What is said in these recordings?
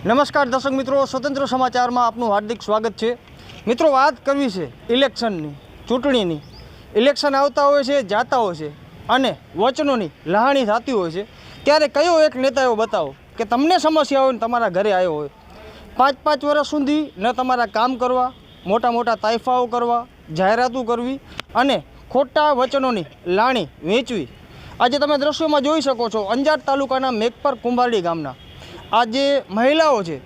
નમસ્કાર દર્શક મિત્રો, સ્વતંત્ર સમાચારમાં આપનું હાર્દિક સ્વાગત છે. મિત્રો, વાત કરવી છે ઇલેક્શનની, ચૂંટણીની. ઇલેક્શન આવતા હોય છે, જાતા હોય છે અને વચનોની લહાણી થતી હોય છે. ત્યારે કયો એક નેતા એવો બતાવો કે તમને સમસ્યા હોય ને તમારા ઘરે આવ્યો હોય. પાંચ પાંચ વર્ષ સુધી ન તમારા કામ કરવા, મોટા મોટા તાઇફાઓ કરવા, જાહેરાતો કરવી અને ખોટા વચનોની લાણી વેચવી. આજે તમે દ્રશ્યોમાં જોઈ શકો છો અંજાર તાલુકાના મેઘપર કુંભારડી ગામના. આ જે મહિલાઓ છે,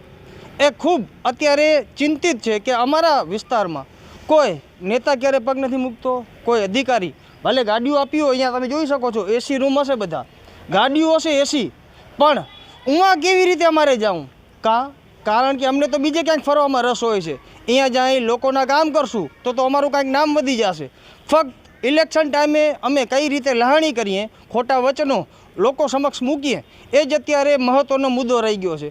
એ ખૂબ અત્યારે ચિંતિત છે કે અમારા વિસ્તારમાં કોઈ નેતા ક્યારે પગ નથી મૂકતો, કોઈ અધિકારી, ભલે ગાડીઓ આપી હોય, અહીંયા તમે જોઈ શકો છો એસી રૂમ હશે બધા. ગાડીઓ હશે એસી પણ ઉમાં કેવી રીતે અમારે જાઉં? કા? કારણ કે અમને તો બીજે ક્યાંક ફરવામાં રસ હોય છે. અહીંયા જ્યાં લોકોના કામ કરશું, તો તો અમારું કાંઈક નામ વધી જશે. ફક્ત ઇલેક્શન ટાઈમે અમે કઈ રીતે લહાણી કરીએ, ખોટા વચનો લોકો સમક્ષ મૂકીએ, એ જ અત્યારે મહત્ત્વનો મુદ્દો રહી ગયો છે.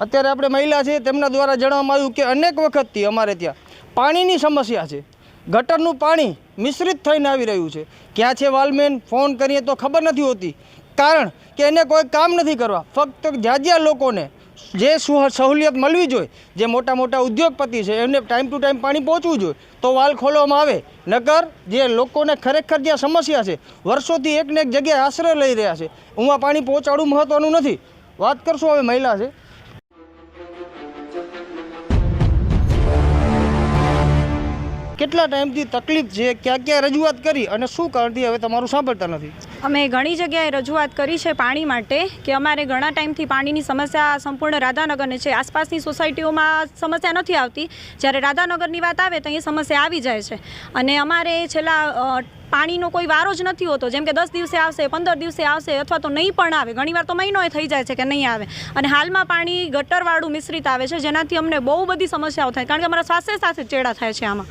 અત્યારે આપણે મહિલા છે, તેમના દ્વારા જણાવવામાં આવ્યું કે અનેક વખતથી અમારે ત્યાં પાણીની સમસ્યા છે. ગટરનું પાણી મિશ્રિત થઈને આવી રહ્યું છે. ક્યાં છે વાલમેન? ફોન કરીએ તો ખબર નથી હોતી. કારણ કે એને કોઈ કામ નથી કરવા. ફક્ત જ્યાં જ્યાં લોકોને જે સહુલિયત મળવી જોઈએ, જે મોટા મોટા ઉદ્યોગપતિ છે, એમને ટાઈમ ટુ ટાઈમ પાણી પહોંચવું જોઈએ, તો વાલ ખોલવામાં આવે. નગર જે લોકોને ખરેખર જ્યાં સમસ્યા છે, વર્ષોથી એકને એક જગ્યાએ આશ્રય લઈ રહ્યા છે, ઉમાં પાણી પહોંચાડવું મહત્ત્વનું નથી. વાત કરશું હવે મહિલા છે. કેટલા ટાઈમથી તકલીફ છે, ક્યાં ક્યાં રજૂઆત કરી અને શું કારણથી હવે તમારું સાંભળતા નથી? અમે ઘણી જગ્યાએ રજૂઆત કરી છે પાણી માટે કે અમારે ઘણા ટાઈમથી પાણીની સમસ્યા સંપૂર્ણ રાધાનગરની છે. આસપાસની સોસાયટીઓમાં સમસ્યા નથી આવતી. જ્યારે રાધાનગરની વાત આવે તો એ સમસ્યા આવી જાય છે. અને અમારે છેલ્લા પાણીનો કોઈ વારો જ નથી હોતો. જેમ કે દસ દિવસે આવશે, પંદર દિવસે આવશે અથવા તો નહીં પણ આવે. ઘણીવાર તો મહિનોએ થઈ જાય છે કે નહીં આવે. અને હાલમાં પાણી ગટરવાળું મિશ્રિત આવે છે. જેનાથી અમને બહુ બધી સમસ્યાઓ થાય. કારણ કે અમારા સાથે સાથે ચેડા થાય છે આમાં.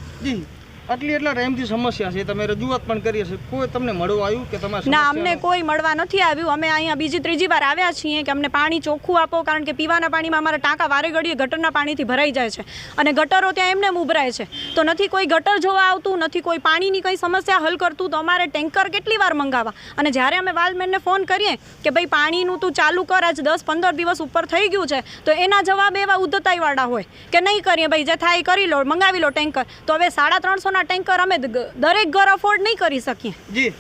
આટલી એટલા ટાઈમથી સમસ્યા છે તમે રજૂઆત પણ કરી હશે. કોઈ તમને મળવા આવ્યું કે તમારે ના અમને કોઈ મળવા નથી આવ્યું. અમે અહીંયા બીજી ત્રીજી વાર આવ્યા છીએ કે અમને પાણી ચોખ્ખું આપો કારણ કે પીવાના પાણીમાં અમારા ટાંકા વારે ઘડીએ ગટરના પાણીથી ભરાઈ જાય છે અને ગટરો ત્યાં એમને એમ ઉભરાય છે. તો નથી કોઈ ગટર જોવા આવતું નથી કોઈ પાણીની કંઈ સમસ્યા હલ કરતું તો અમારે ટેન્કર કેટલી વાર મંગાવવા? અને જ્યારે અમે વાલમેનને ફોન કરીએ કે ભાઈ પાણીનું તું ચાલુ કર આજ દસ પંદર દિવસ ઉપર થઈ ગયું છે તો એના જવાબ એવા ઉદ્ધતાઈવાળા હોય કે નહીં કરીએ? ભાઈ જે થાય કરી લો મંગાવી લો ટેન્કર. તો હવે સાડા ત્રણસોના ટેન્કર અમે દરેક ઘર અફોર્ડ નહીં કરી શકીએ. જી.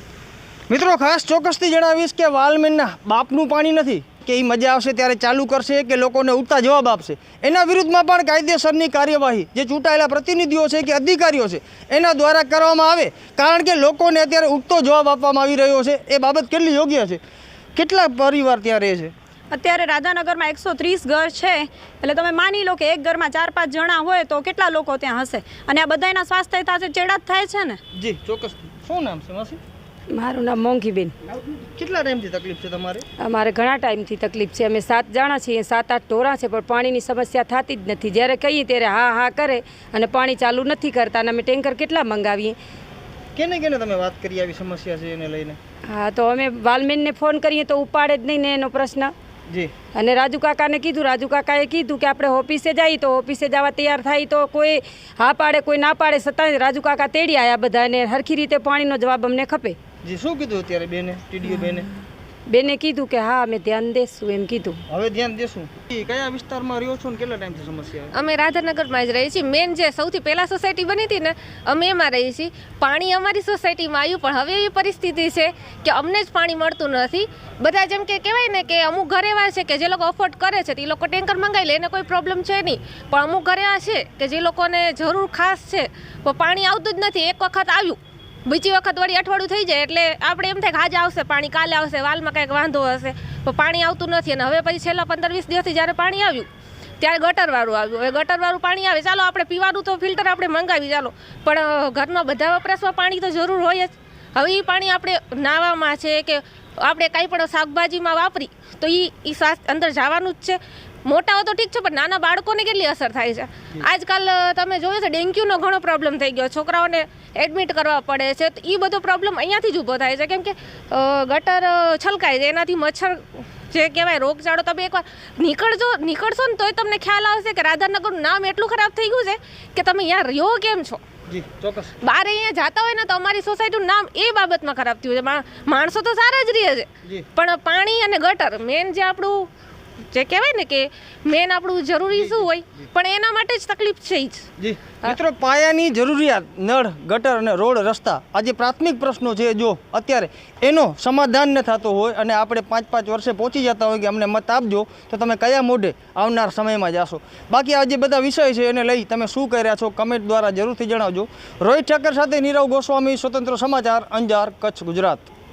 મિત્રો ખાસ ચોક્કસથી જણાવીશ કે વાલમેનના બાપનું પાણી નથી, કે એ મજા આવશે ત્યારે ચાલુ કરશે કે લોકોને ઉગતા જવાબ આપશે. એના વિરુદ્ધમાં પણ કાયદેસરની કાર્યવાહી, જે ચૂંટાયેલા પ્રતિનિધિઓ છે કે અધિકારીઓ છે, એના દ્વારા કરવામાં આવે, કારણ કે લોકોને અત્યારે ઉગતો જવાબ આપવામાં આવી રહ્યો છે. એ બાબત કેટલી યોગ્ય છે? કેટલા પરિવાર ત્યાં રહે છે? અત્યારે રાધાનગરમાં એકસો ત્રીસ ઘર છે. એટલે તમે માની લો કે એક ઘરમાં ચાર પાંચ જણા હોય તો કેટલા લોકો ત્યાં હશે? અને આ બધાના સ્વાસ્થ્ય સાથે ચેડા જ થાય છે ને? જી ચોક્કસ. શું નામ છે માસી? મારું નામ મોંઘીબેન. કેટલા ટાઈમથી તકલીફ છે તમારે? અમારે ઘણા ટાઈમથી તકલીફ છે. અમે સાત જણા છીએ સાત આઠ ટોળા છે પણ પાણીની સમસ્યા થતી જ નથી. જ્યારે કહીએ ત્યારે હા હા કરે અને પાણી ચાલુ નથી કરતા અને અમે ટેન્કર કેટલા મંગાવીએ? કેને કેને તમે વાત કરી આવી સમસ્યા છે એને લઈને? હા તો અમે વાલમેનને ફોન કરીએ તો ઉપાડે જ નહીં ને એનો પ્રશ્ન. જી. અને રાજુ કાકાને કીધું રાજુ કાકાએ કીધું કે આપણે ઓફિસે જઈએ તો ઓફિસે જવા તૈયાર થાય તો કોઈ હા પાડે કોઈ ના પાડે છતાં રાજુ કાકા તેડી આવ્યા બધાને હરખી રીતે પાણીનો જવાબ અમને ખપે. જી શું કીધું અત્યારે બેને ટીડીઓ બેને? બેને કીધું કે હા અમે ધ્યાન દેશું એમ કીધું. હવે ધ્યાન દેશું. કયા વિસ્તારમાં રહ્યો છો ને કેટલા ટાઈમથી સમસ્યા અમે રાધાનગરમાં જ રહીએ છીએ. મેન જે સૌથી પહેલાં સોસાયટી બની હતી ને અમે એમાં રહીએ છીએ. પાણી અમારી સોસાયટીમાં આવ્યું પણ હવે એવી પરિસ્થિતિ છે કે અમને જ પાણી મળતું નથી. બધા જેમ કે કહેવાય ને કે અમુક ઘર એવા છે કે જે લોકો અફોર્ડ કરે છે તે લોકો ટેન્કર મંગાવી લે એને કોઈ પ્રોબ્લેમ છે નહીં. પણ અમુક ઘર એવા છે કે જે લોકોને જરૂર ખાસ છે. પણ પાણી આવતું જ નથી. એક વખત આવ્યું બીજી વખત વળી અઠવાડિયું થઈ જાય એટલે આપણે એમ થાય કે આજે આવશે પાણી, કાલે આવશે, વાલમાં કંઈક વાંધો હશે. પણ પાણી આવતું નથી અને હવે પછી છેલ્લા પંદર વીસ દિવસથી જ્યારે પાણી આવ્યું, ત્યારે ગટરવાળું આવ્યું. હવે ગટરવાળું પાણી આવે, ચાલો આપણે પીવાનું તો ફિલ્ટર આપણે મંગાવી, ચાલો. પણ ઘરમાં બધા વપરાશમાં પાણી તો જરૂર હોય જ. હવે એ પાણી આપણે નાવામાં છે કે આપણે કાંઈ પણ શાકભાજીમાં વાપરી, તો એ સ્વાસ્થ્ય અંદર જવાનું જ છે. મોટાઓ તો ઠીક છે પણ નાના બાળકોને કેટલી અસર થાય છે? આજકાલ તમે જોયું છે ડેન્ગ્યુનો ઘણો પ્રોબ્લેમ થઈ ગયો. છોકરાઓને એડમિટ કરવા પડે છે. તો એ બધો પ્રોબ્લેમ અહીંયાથી જ ઊભો થાય છે. કેમ કે ગટર છલકાય છે. એનાથી મચ્છર જે કહેવાય રોગચાળો તમે એકવાર નીકળજો નીકળશો ને તોય તમને ખ્યાલ આવશે કે રાધાનગરનું નામ એટલું ખરાબ થઈ ગયું છે કે તમે અહીંયા રહ્યો કેમ છો? બારે બહાર અહીંયા જતા હોય ને તો અમારી સોસાયટીનું નામ એ બાબતમાં ખરાબ થયું છે. માણસો તો સારા જ રહે છે. પણ પાણી અને ગટર મેન જે આપણું જે કહેવાય ને કે મેન આપણું જરૂરી શું હોય પણ એના માટે જ તકલીફ છે જ. મિત્રો પાયાની જરૂરિયાત નળ ગટર અને રોડ રસ્તા આ જે પ્રાથમિક પ્રશ્નો છે જો અત્યારે એનો સમાધાન ન થતો હોય અને આપણે પાંચ પાંચ વર્ષે પહોંચી જતા હોય કે અમને મત આપજો તો તમે કયા મોઢે આવનાર સમયમાં જાશો? બાકી આ જે બધા વિષય છે એને લઈ તમે શું રહ્યા છો કમેન્ટ દ્વારા જરૂરથી જણાવજો. રોહિત ઠાકર સાથે નીરવ ગોસ્વામી સ્વતંત્ર સમાચાર અંજાર કચ્છ ગુજરાત.